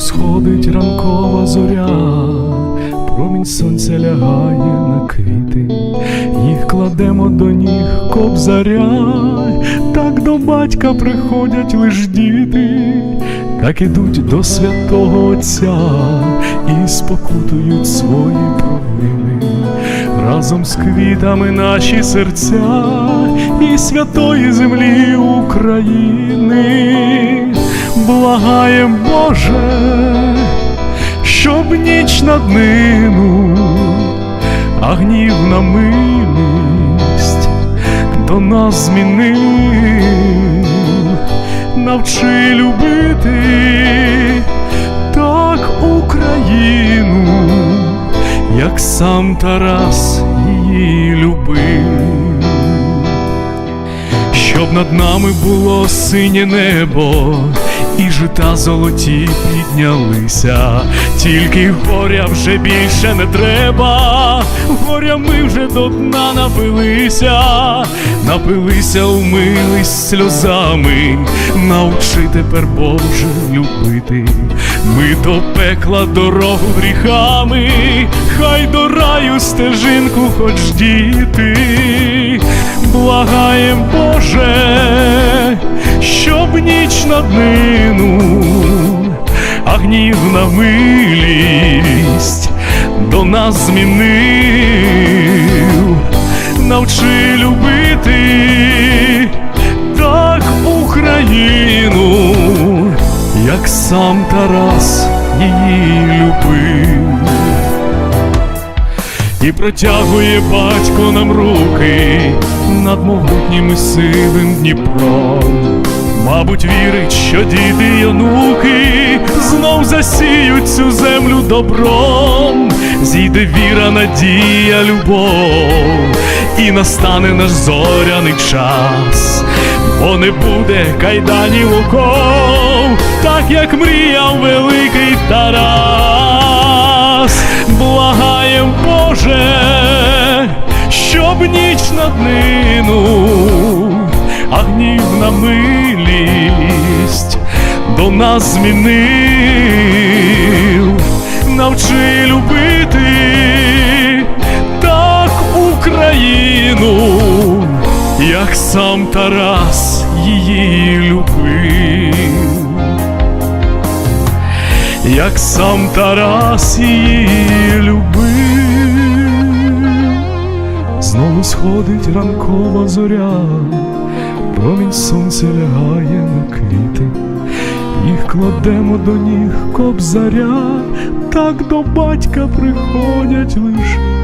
сходить ранкова зоря, промінь сонця лягає на квіти, їх кладемо до ніг кобзаря, так до батька приходять лиш діти, так ідуть до святого Отця і спокутують свої провини. Разом з квітами наші серця і святої землі України благає Боже, щоб ніч над нину, а гнівна милість до нас змінив, навчи любити так Україну, як сам Тарас її любив. Щоб над нами було синє небо, і жита золоті піднялися, тільки горя вже більше не треба, горя ми вже до дна напилися, напилися у милість сльозами, научи тепер Боже любити, ми до пекла дорогу гріхами, хай до раю стежинку хоч діти. Благаєм Боже, щоб ніч над нину, а гнівна милість до нас змінив, навчи любити так Україну, як сам Тарас її любив. І протягує батько нам руки над могутнім і сивим Дніпром. Мабуть, вірить, що діти й онуки знов засіють цю землю добром, зійде віра, надія, любов, і настане наш зоряний час, бо не буде кайданів оков, так як мріяв великий Тарас, благаєм Боже, щоб ніч над нину, а гнівна милість до нас змінив, навчи любити так Україну, як сам Тарас її любив. Як сам Тарас її любив, знову сходить ранкова зоря, промінь сонця лягає на квіти, їх кладемо до ніг кобзаря, так до батька приходять лиш